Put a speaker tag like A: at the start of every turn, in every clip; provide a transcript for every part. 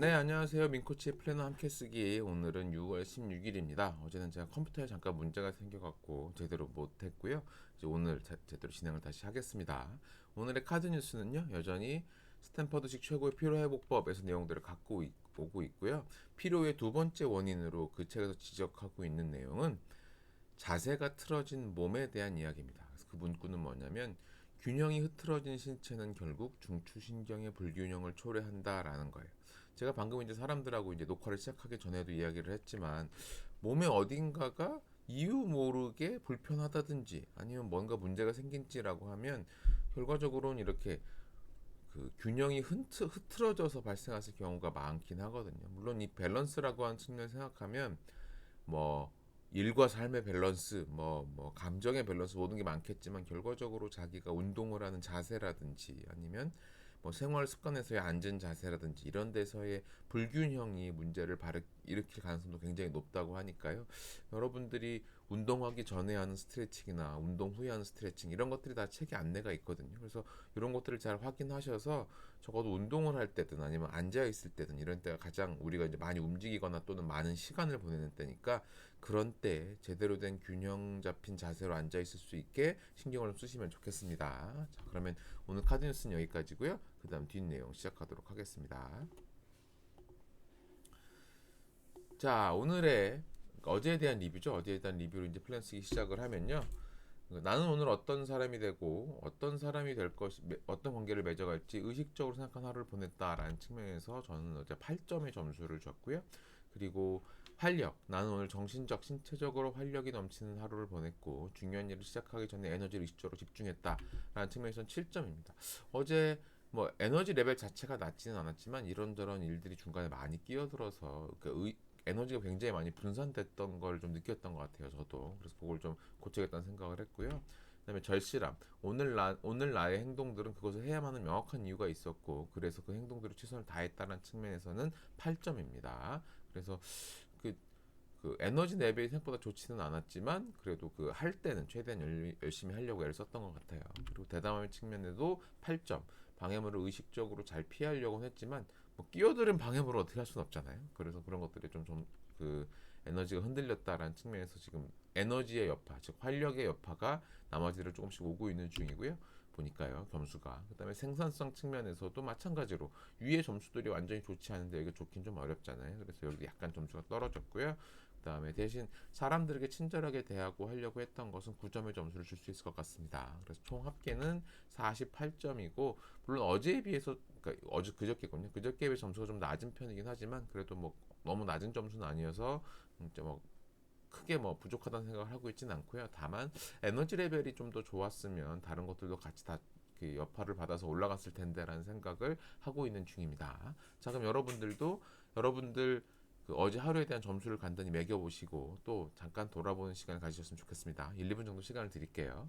A: 네, 안녕하세요. 민코치의 플래너 함께 쓰기. 오늘은 6월 16일입니다. 어제는 제가 컴퓨터에 잠깐 문제가 생겨갖고 제대로 못했고요. 이제 오늘 제, 제대로 진행을 다시 하겠습니다. 오늘의 카드 뉴스는요, 여전히 스탠퍼드식 최고의 피로회복법에서 내용들을 갖고 있, 오고 있고요. 피로의 두 번째 원인으로 그 책에서 지적하고 있는 내용은 자세가 틀어진 몸에 대한 이야기입니다. 그 문구는 뭐냐면 균형이 흐트러진 신체는 결국 중추신경의 불균형을 초래한다라는 거예요. 제가 방금 이제 사람들하고 이제 녹화를 시작하기 전에도 이야기를 했지만 몸의 어딘가가 이유 모르게 불편하다든지 아니면 뭔가 문제가 생긴지라고 하면 결과적으로는 이렇게 그 균형이 흐트, 흐트러져서 발생하는 경우가 많긴 하거든요. 물론 이 밸런스라고 하는 측면을 생각하면 뭐 일과 삶의 밸런스, 뭐, 뭐, 감정의 밸런스 모든 게 많겠지만 결과적으로 자기가 운동을 하는 자세라든지 아니면 뭐 생활 습관에서의 앉은 자세라든지 이런 데서의 불균형이 문제를 바르, 일으킬 가능성도 굉장히 높다고 하니까요. 여러분들이 운동하기 전에 하는 스트레칭이나 운동 후에 하는 스트레칭 이런 것들이 다 책에 안내가 있거든요. 그래서 이런 것들을 잘 확인하셔서 적어도 운동을 할 때든 아니면 앉아 있을 때든 이런 때가 가장 우리가 이제 많이 움직이거나 또는 많은 시간을 보내는 때니까 그런 때 제대로 된 균형 잡힌 자세로 앉아 있을 수 있게 신경을 좀 쓰시면 좋겠습니다. 자, 그러면 오늘 카드 뉴스는 여기까지고요. 그 다음 뒷 내용 시작하도록 하겠습니다. 자, 오늘의 그러니까 어제에 대한 리뷰죠. 어제에 대한 리뷰로 이제 플랜 쓰기 시작을 하면요. 나는 오늘 어떤 사람이 되고 어떤 사람이 될 것이 어떤 관계를 맺어갈지 의식적으로 생각한 하루를 보냈다라는 측면에서 저는 어제 8점의 점수를 줬고요. 그리고 활력 나는 오늘 정신적 신체적으로 활력이 넘치는 하루를 보냈고 중요한 일을 시작하기 전에 에너지를 의식적으로 집중했다라는 측면에서는 7점입니다. 어제 뭐 에너지 레벨 자체가 낮지는 않았지만 이런저런 일들이 중간에 많이 끼어들어서 그 의, 에너지가 굉장히 많이 분산됐던 걸 좀 느꼈던 것 같아요. 저도 그래서 그걸 좀 고쳐야겠다는 생각을 했고요. 그다음에 절실함. 오늘 나 오늘 나의 행동들은 그것을 해야만 하는 명확한 이유가 있었고 그래서 그 행동들을 최선을 다했다는 측면에서는 8점입니다. 그래서 그, 그 에너지 레벨이 생각보다 좋지는 않았지만 그래도 그 할 때는 최대한 열, 열심히 하려고 애를 썼던 것 같아요. 그리고 대담함의 측면에도 8점. 방해물을 의식적으로 잘 피하려고 했지만 뭐 끼어드는 방해물을 어떻게 할 수는 없잖아요. 그래서 그런 것들이 좀 좀 그 에너지가 흔들렸다라는 측면에서 지금 에너지의 여파, 즉 활력의 여파가 나머지를 조금씩 오고 있는 중이고요. 보니까요 점수가 그다음에 생산성 측면에서도 마찬가지로 위의 점수들이 완전히 좋지 않은데 이게 좋긴 좀 어렵잖아요 그래서 여기 약간 점수가 떨어졌고요 그다음에 대신 사람들에게 친절하게 대하고 하려고 했던 것은 9점의 점수를 줄 수 있을 것 같습니다 그래서 총 합계는 48점이고 물론 어제에 비해서 그러니까 어제 그저께군요 그저께에 비해 점수가 좀 낮은 편이긴 하지만 그래도 뭐 너무 낮은 점수는 아니어서 이제 뭐 크게 뭐 부족하다는 생각을 하고 있지는 않고요. 다만 에너지 레벨이 좀 더 좋았으면 다른 것들도 같이 다 그 여파를 받아서 올라갔을 텐데라는 생각을 하고 있는 중입니다. 자 그럼 여러분들도 여러분들 그 어제 하루에 대한 점수를 간단히 매겨보시고 또 잠깐 돌아보는 시간을 가지셨으면 좋겠습니다. 1, 2분 정도 시간을 드릴게요.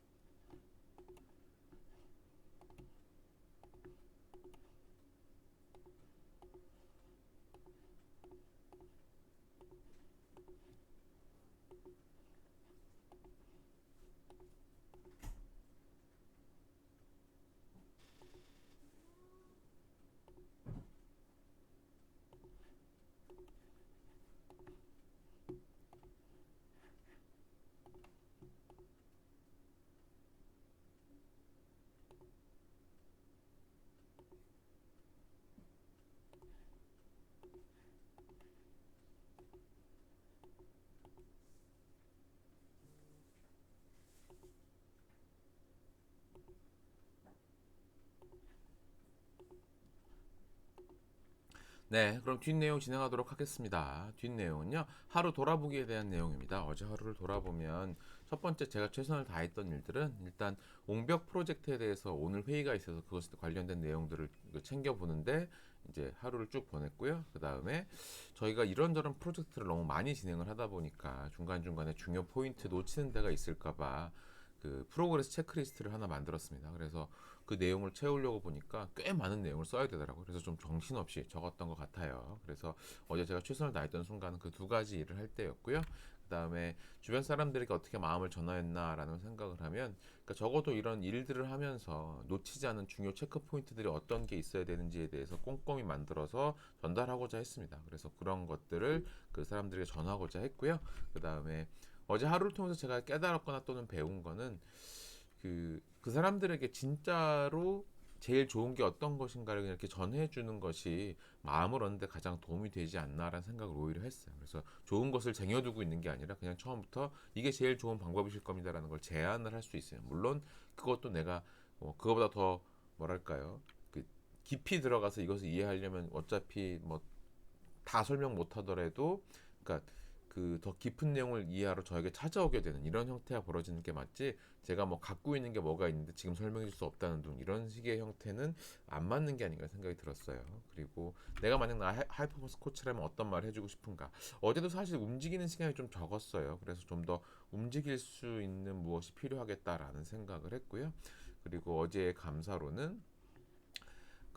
A: Thank you. 네, 그럼 뒷내용 진행하도록 하겠습니다. 뒷내용은요, 하루 돌아보기에 대한 내용입니다. 어제 하루를 돌아보면 첫 번째 제가 최선을 다했던 일들은 일단 옹벽 프로젝트에 대해서 오늘 회의가 있어서 그것에 관련된 내용들을 챙겨보는데 이제 하루를 쭉 보냈고요. 그 다음에 저희가 이런저런 프로젝트를 너무 많이 진행을 하다 보니까 중간중간에 중요 포인트 놓치는 데가 있을까봐 그 프로그레스 체크리스트를 하나 만들었습니다. 그래서 그 내용을 채우려고 보니까 꽤 많은 내용을 써야 되더라고요. 그래서 좀 정신없이 적었던 것 같아요. 그래서 어제 제가 최선을 다했던 순간은 그 두 가지 일을 할 때였고요. 그 다음에 주변 사람들에게 어떻게 마음을 전하였나라는 생각을 하면 그러니까 적어도 이런 일들을 하면서 놓치지 않은 중요 체크 포인트들이 어떤 게 있어야 되는지에 대해서 꼼꼼히 만들어서 전달하고자 했습니다. 그래서 그런 것들을 그 사람들에게 전하고자 했고요. 그 다음에 어제 하루를 통해서 제가 깨달았거나 또는 배운 거는 그, 그 사람들에게 진짜로 제일 좋은 게 어떤 것인가를 이렇게 전해 주는 것이 마음을 얻는데 가장 도움이 되지 않나라는 생각을 오히려 했어요. 그래서 좋은 것을 쟁여두고 있는 게 아니라 그냥 처음부터 이게 제일 좋은 방법이실 겁니다라는 걸 제안을 할 수 있어요. 물론 그것도 내가 뭐 그거보다 더 뭐랄까요? 그 깊이 들어가서 이것을 이해하려면 어차피 뭐 다 설명 못 하더라도 그러니까 그 더 깊은 내용을 이해하러 저에게 찾아오게 되는 이런 형태가 벌어지는 게 맞지 제가 뭐 갖고 있는 게 뭐가 있는데 지금 설명해 줄 수 없다는 둥 이런 식의 형태는 안 맞는 게 아닌가 생각이 들었어요. 그리고 내가 만약 나 하이- 하이퍼포스 코치라면 어떤 말을 해주고 싶은가 어제도 사실 움직이는 시간이 좀 적었어요. 그래서 좀 더 움직일 수 있는 무엇이 필요하겠다라는 생각을 했고요. 그리고 어제의 감사로는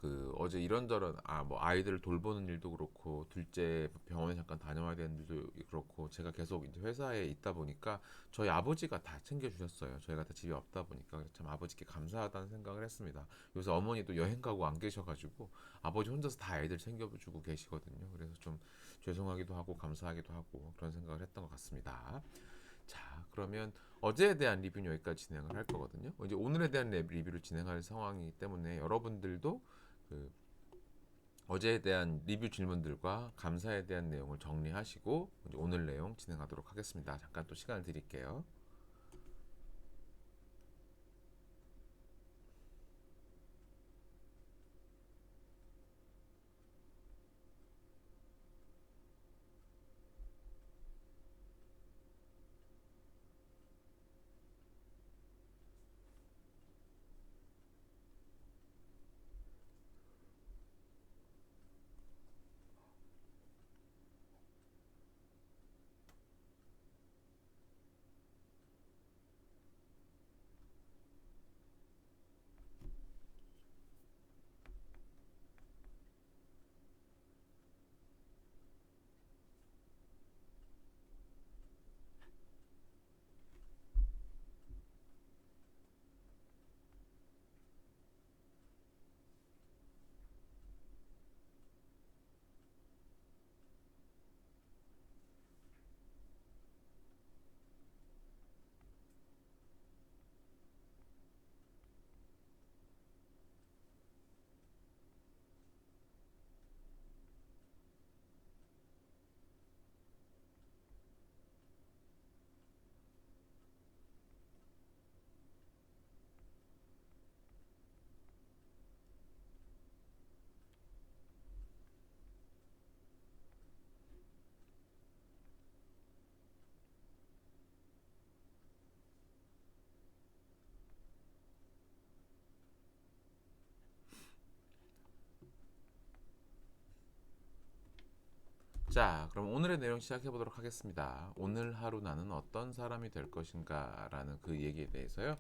A: 그 어제 이런저런 아 뭐 아이들을 돌보는 일도 그렇고 둘째 병원에 잠깐 다녀와야 되는 일도 그렇고 제가 계속 이제 회사에 있다 보니까 저희 아버지가 다 챙겨주셨어요. 저희가 다 집이 없다 보니까 참 아버지께 감사하다는 생각을 했습니다. 요새 어머니도 여행 가고 안 계셔가지고 아버지 혼자서 다 애들 챙겨주고 계시거든요. 그래서 좀 죄송하기도 하고 감사하기도 하고 그런 생각을 했던 것 같습니다. 자, 그러면 어제에 대한 리뷰는 여기까지 진행을 할 거거든요. 이제 오늘에 대한 랩- 리뷰를 진행할 상황이기 때문에 여러분들도 그 어제에 대한 리뷰 질문들과 감사에 대한 내용을 정리하시고 오늘 내용 진행하도록 하겠습니다. 잠깐 또 시간을 드릴게요. 자, 그럼 오늘의 내용 시작해 보도록 하겠습니다. 오늘 하루 나는 어떤 사람이 될 것인가라는 그 얘기에 대해서요.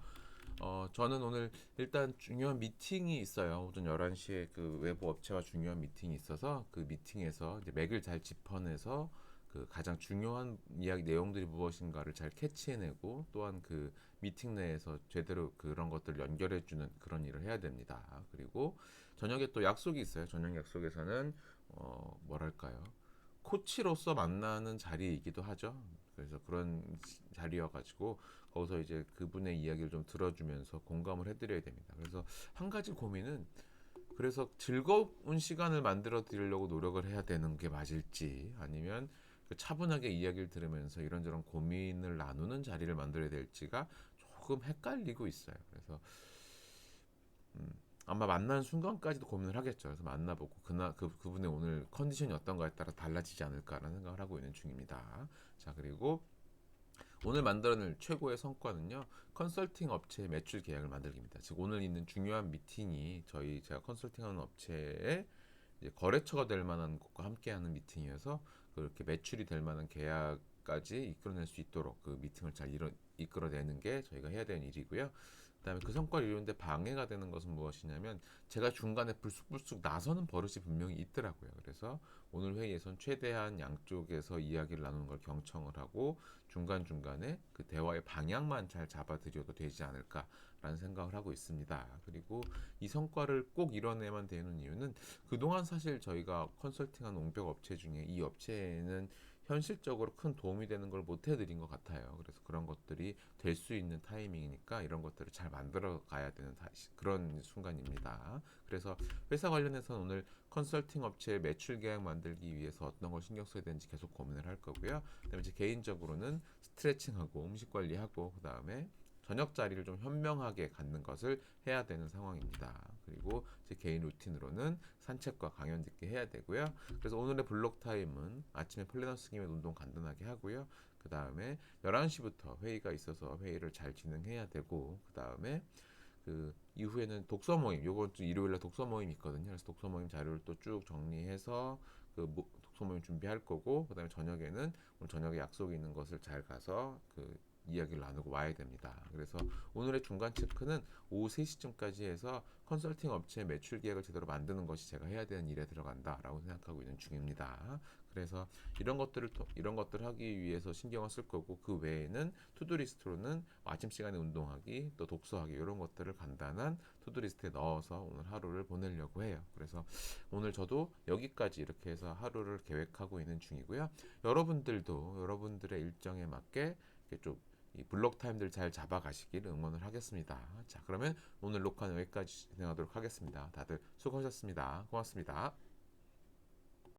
A: 어, 저는 오늘 일단 중요한 미팅이 있어요. 오전 11시에 그 외부 업체와 중요한 미팅이 있어서 그 미팅에서 이제 맥을 잘 짚어내서 그 가장 중요한 이야기 내용들이 무엇인가를 잘 캐치해내고 또한 그 미팅 내에서 제대로 그런 것들을 연결해주는 그런 일을 해야 됩니다. 그리고 저녁에 또 약속이 있어요. 저녁 약속에서는 어, 뭐랄까요. 코치로서 만나는 자리이기도 하죠. 그래서 그런 자리여가지고 거기서 이제 그분의 이야기를 좀 들어주면서 공감을 해드려야 됩니다. 그래서 한 가지 고민은 그래서 즐거운 시간을 만들어 드리려고 노력을 해야 되는 게 맞을지 아니면 그 차분하게 이야기를 들으면서 이런저런 고민을 나누는 자리를 만들어야 될지가 조금 헷갈리고 있어요. 그래서 음, 아마 만난 순간까지도 고민을 하겠죠. 그래서 만나보고 그나 그 그분의 오늘 컨디션이 어떤가에 따라 달라지지 않을까라는 생각을 하고 있는 중입니다. 자 그리고 오늘 만들어낼 최고의 성과는요 컨설팅 업체의 매출 계약을 만들기입니다. 즉 오늘 있는 중요한 미팅이 저희 제가 컨설팅하는 업체의 거래처가 될 만한 것과 함께하는 미팅이어서 그렇게 매출이 될 만한 계약까지 이끌어낼 수 있도록 그 미팅을 잘 이끌어내는 게 저희가 해야 되는 일이고요. 그다음에 그 성과를 이루는데 방해가 되는 것은 무엇이냐면 제가 중간에 불쑥불쑥 나서는 버릇이 분명히 있더라고요. 그래서 오늘 회의에선 최대한 양쪽에서 이야기를 나누는 걸 경청을 하고 중간 중간에 그 대화의 방향만 잘 잡아드려도 되지 않을까라는 생각을 하고 있습니다. 그리고 이 성과를 꼭 이뤄내만 되는 이유는 그동안 사실 저희가 컨설팅한 옹벽 업체 중에 이 업체에는 현실적으로 큰 도움이 되는 걸 못 해드린 것 같아요. 그래서 그런 것들이 될 수 있는 타이밍이니까 이런 것들을 잘 만들어 가야 되는 다- 그런 순간입니다. 그래서 회사 관련해서는 오늘 컨설팅 업체의 매출 계약 만들기 위해서 어떤 걸 신경 써야 되는지 계속 고민을 할 거고요. 그다음에 제 개인적으로는 스트레칭하고 음식 관리하고 그다음에 저녁 자리를 좀 현명하게 갖는 것을 해야 되는 상황입니다. 그리고 제 개인 루틴으로는 산책과 강연 듣기 해야 되고요. 그래서 오늘의 블록 타임은 아침에 플래너스 김에 운동 간단하게 하고요. 그 다음에 11시부터 회의가 있어서 회의를 잘 진행해야 되고, 그 다음에 그 이후에는 독서 모임, 요번 주 일요일에 독서 모임 있거든요. 그래서 독서 모임 자료를 또 쭉 정리해서 그 모- 독서 모임 준비할 거고, 그 다음에 저녁에는 오늘 저녁에 약속이 있는 것을 잘 가서 그 이야기를 나누고 와야 됩니다. 그래서 오늘의 중간 체크는 오후 3시쯤까지 해서 컨설팅 업체의 매출 계획을 제대로 만드는 것이 제가 해야 되는 일에 들어간다라고 생각하고 있는 중입니다. 그래서 이런 것들을 또- 이런 것들을 하기 위해서 신경을 쓸 거고 그 외에는 투두 리스트로는 아침 시간에 운동하기 또 독서하기 이런 것들을 간단한 투두 리스트에 넣어서 오늘 하루를 보내려고 해요. 그래서 오늘 저도 여기까지 이렇게 해서 하루를 계획하고 있는 중이고요. 여러분들도 여러분들의 일정에 맞게 이렇게 좀이 블록 타임들 잘 잡아가시길 응원을 하겠습니다. 자, 그러면 오늘 녹화는 여기까지 진행하도록 하겠습니다. 다들 수고하셨습니다. 고맙습니다.